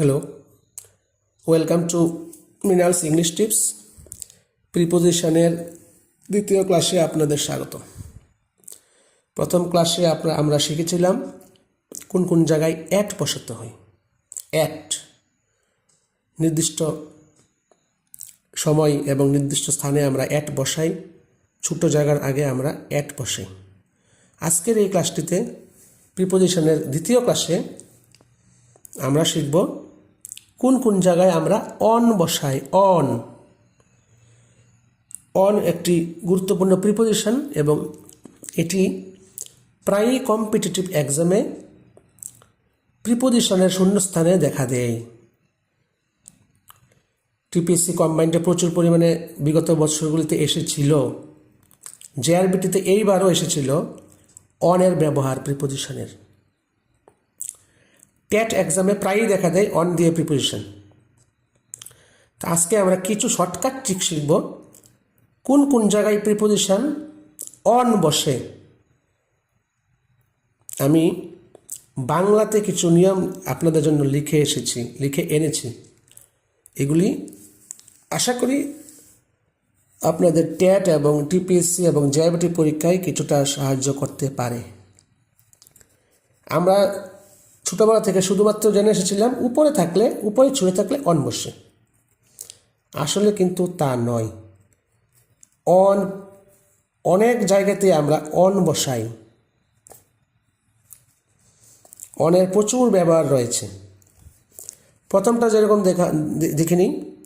Hello welcome to Minal's English tips প্রিপোজিশনের দ্বিতীয় ক্লাসে আপনাদের স্বাগত প্রথম ক্লাসে আপনার আমরা শিখেছিলাম কোন কোন জায়গায় অ্যাট বসাতে হয়। অ্যাট নির্দিষ্ট সময় এবং নির্দিষ্ট স্থানে আমরা অ্যাট বসাই, ছোট জায়গার আগে আমরা অ্যাট বসাই। আজকের এই ক্লাসটিতে প্রিপোজিশনের দ্বিতীয় ক্লাসে আমরা শিখব কোন কোন জায়গায় আমরা অন বসাই? অন। অন একটি গুরুত্বপূর্ণ প্রিপোজিশন এবং এটি প্রায়ই কম্পিটিটিভ এক্সামে প্রিপোজিশনের শূন্যস্থানে দেখা দেয়। টিপিএসসি কম্বাইন্ডে প্রচুর পরিমাণে বিগত বছরগুলিতে এসেছিল। জেআরবিটিতে এইবারও এসেছিল অনের ব্যবহার প্রিপোজিশনের ট্যাট এক্সামে প্রায়ই দেখা দেয় অন দিয়ে প্রিপোজিশন তো আজকে আমরা কিছু শর্টকাট ট্রিক শিখব। কোন কোন জায়গায় প্রিপোজিশন অন বসে? আমি বাংলাতে কিছু নিয়ম আপনাদের জন্য লিখে এসেছি, লিখে এনেছি। এগুলি আশা করি আপনাদের ট্যাট এবং টিপিএসসি এবং জেআইবিটি পরীক্ষায় কিছুটা সাহায্য করতে পারে। আমরা ছোটোবেলা থেকে শুধুমাত্র জেনে এসেছিলাম, উপরে থাকলে, উপরে ছুঁয়ে থাকলে অন বসে। আসলে কিন্তু তা নয়। অন, অনেক জায়গাতে আমরা অন বসাই। অনের প্রচুর ব্যবহার রয়েছে। প্রথমটা যেরকম দেখা দেখে নিই।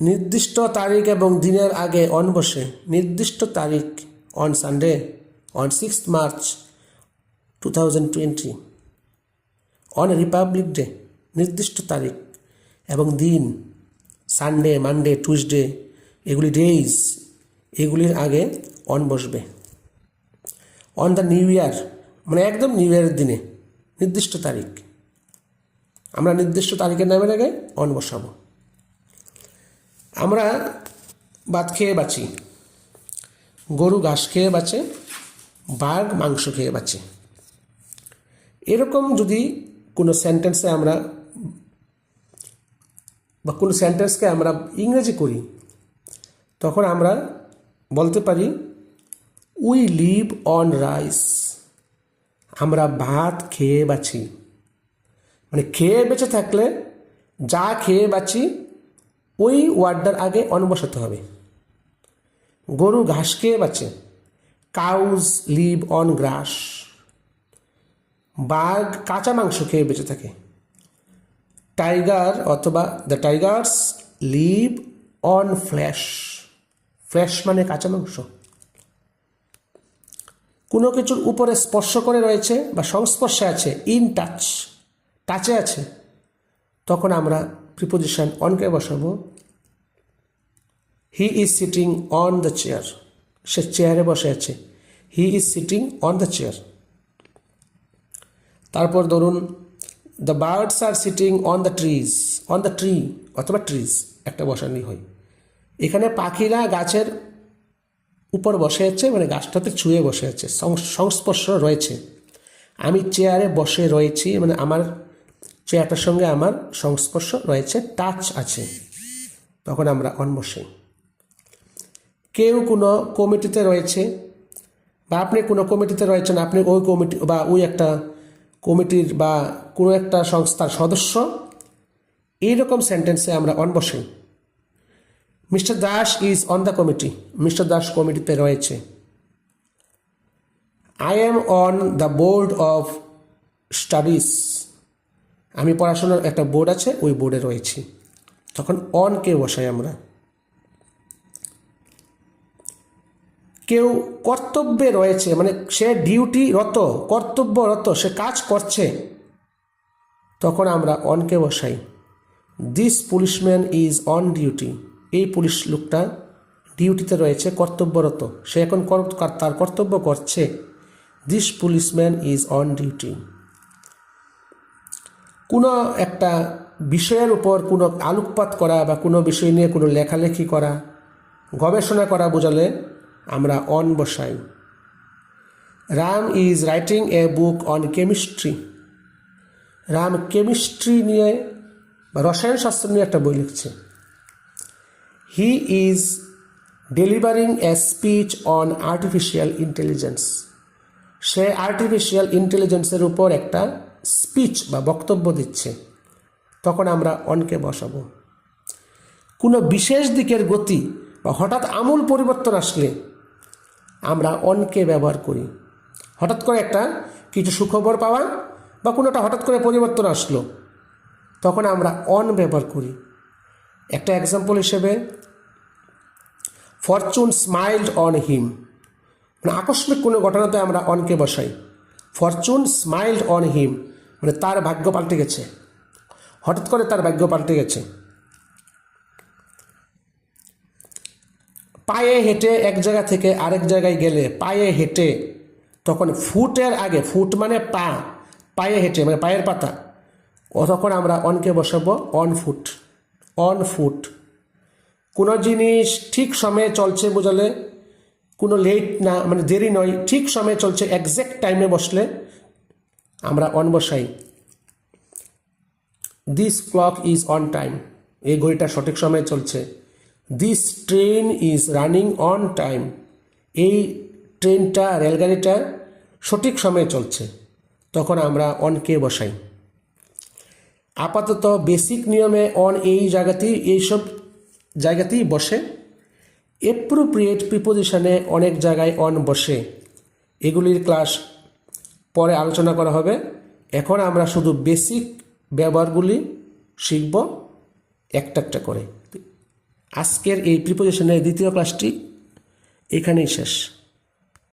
নির্দিষ্ট তারিখ এবং দিনের আগে অন বসে। নির্দিষ্ট তারিখ, on Sunday, on six March, two thousand twenty. On Republic Day নির্দিষ্ট তারিখ এবং দিন সানডে মানডে টুইসডে এগুলি ডেইজ এগুলির আগে অন বসবে। অন দ্য নিউ ইয়ার মানে একদম নিউ ইয়ারের দিনে, নির্দিষ্ট তারিখ। আমরা নির্দিষ্ট তারিখের নামের আগে অন বসাবো। আমরা ভাত খেয়ে বাঁচি, গরু ঘাস খেয়ে বাঁচে, বাঘ মাংস খেয়ে বাঁচে। এরকম যদি কোনো সেন্টেন্সে আমরা, বা কোনো সেন্টেন্সকে আমরা ইংরেজি করি, তখন আমরা বলতে পারি উই লিভ অন রাইস আমরা ভাত খেয়ে বাঁচি। মানে খেয়ে বেঁচে থাকলে যা খেয়ে বাঁচি, ওই ওয়ার্ডটার আগে অন বসাতে হবে। গরু ঘাস খেয়ে বাঁচে। কাউজ লিভ অন গ্রাস বাঘ কাঁচা মাংস খেয়ে বেঁচে থাকে। টাইগার অথবা the tigers live on flesh. Flesh মানে কাঁচা মাংস। কোনো কিছুর উপরে স্পর্শ করে রয়েছে বা সংস্পর্শে আছে ইন টাচ টাচে আছে। তখন আমরা প্রিপোজিশন অনকে বসাবো। He is sitting on the chair সে চেয়ারে বসে আছে। He is sitting on the chair তারপর ধরুন the birds are sitting on the trees on the tree অথবা ট্রিজ একটা বসানি হয়। এখানে পাখিরা গাছের উপর বসে আছে মানে গাছটাতে ছুঁয়ে বসে আছে সংস্পর্শ রয়েছে। আমি চেয়ারে বসে রয়েছি মানে আমার চেয়ারটার সঙ্গে আমার সংস্পর্শ রয়েছে টাচ আছে। তখন আমরা অন বসে। কেউ কোনো কমিটিতে রয়েছে, বা আপনি কোনো কমিটিতে রয়েছেন, আপনি ওই কমিটি বা ওই একটা কমিটির বা কোনো একটা সংস্থার সদস্য, এইরকম সেন্টেন্সে আমরা অন বসে Mister Das is on the committee Mister Das কমিটিতে রয়েছে। I am on the board of studies আমি পড়াশোনার একটা বোর্ড আছে, ওই বোর্ডে রয়েছি। তখন অনকে বসাই আমরা? কেউ কর্তব্যে রয়েছে মানে সে ডিউটিরত, কর্তব্যরত, সে কাজ করছে, তখন আমরা অনকে বসাই this policeman is on duty এই পুলিশ লোকটা ডিউটিতে রয়েছে, কর্তব্যরত, সে এখন তার কর্তব্য করছে this policeman is on duty কোনো একটা বিষয়ের উপর কোনো আলোকপাত করা বা কোনো বিষয় নিয়ে কোনো লেখালেখি করা, গবেষণা করা বোঝালে আমরা অন বসাই। Ram is writing a book on chemistry Ram chemistry নিয়ে বা রসায়ন শাস্ত্র নিয়ে একটা বই লিখছে। He is delivering a speech on artificial intelligence say artificial ইন্টেলিজেন্সের উপর একটা স্পিচ বা বক্তব্য দিচ্ছে। তখন আমরা অনকে বসাবো। কোনো বিশেষ দিকের গতি বা হঠাৎ আমূল পরিবর্তন আসলে আমরা অনকে ব্যবহার করি। হঠাৎ করে একটা কিছু সুখবর পাওয়া বা কোনোটা হঠাৎ করে পরিবর্তন আসলো, তখন আমরা অন ব্যবহার করি। একটা এক্সাম্পল হিসেবে ফরচুন স্মাইল্ড অন হিম মানে আকস্মিক কোনো ঘটনাতে আমরা অনকে বসাই। ফরচুন স্মাইল্ড অন হিম মানে তার ভাগ্য পাল্টে গেছে। হঠাৎ করে তার ভাগ্য পাল্টে গেছে। পায়ে হেঁটে এক জায়গা থেকে আরেক জায়গায় গেলে পায়ে হেঁটে, তখন ফুটের আগে, ফুট মানে পা, পায়ে হেঁটে মানে পায়ের পাতা, তখন আমরা অনকে বসাবো, অন ফুট অন ফুট। কোনো জিনিস ঠিক সময়ে চলছে বোঝালে, কোনো লেট না মানে দেরি নয়, ঠিক সময়ে চলছে একজ্যাক্ট টাইমে বসলে আমরা অন বসাই। This clock is on time এই ঘড়িটা সঠিক সময়ে চলছে। This train is running on time এই ট্রেনটা রেলগাড়িটা সঠিক সময়ে চলছে। তখন আমরা অনকে বসাই। আপাতত বেসিক নিয়মে অন এই জায়গাতেই, এইসব জায়গাতেই বসে। এপ্রোপ্রিয়েট প্রিপোজিশনে অনেক জায়গায় অন বসে। এগুলির ক্লাস পরে আলোচনা করা হবে। এখন আমরা শুধু বেসিক ব্যবহারগুলি শিখব একটা একটা করে। আজকের এই প্রিপোজিশনের দ্বিতীয় ক্লাসটি এখানেই শেষ।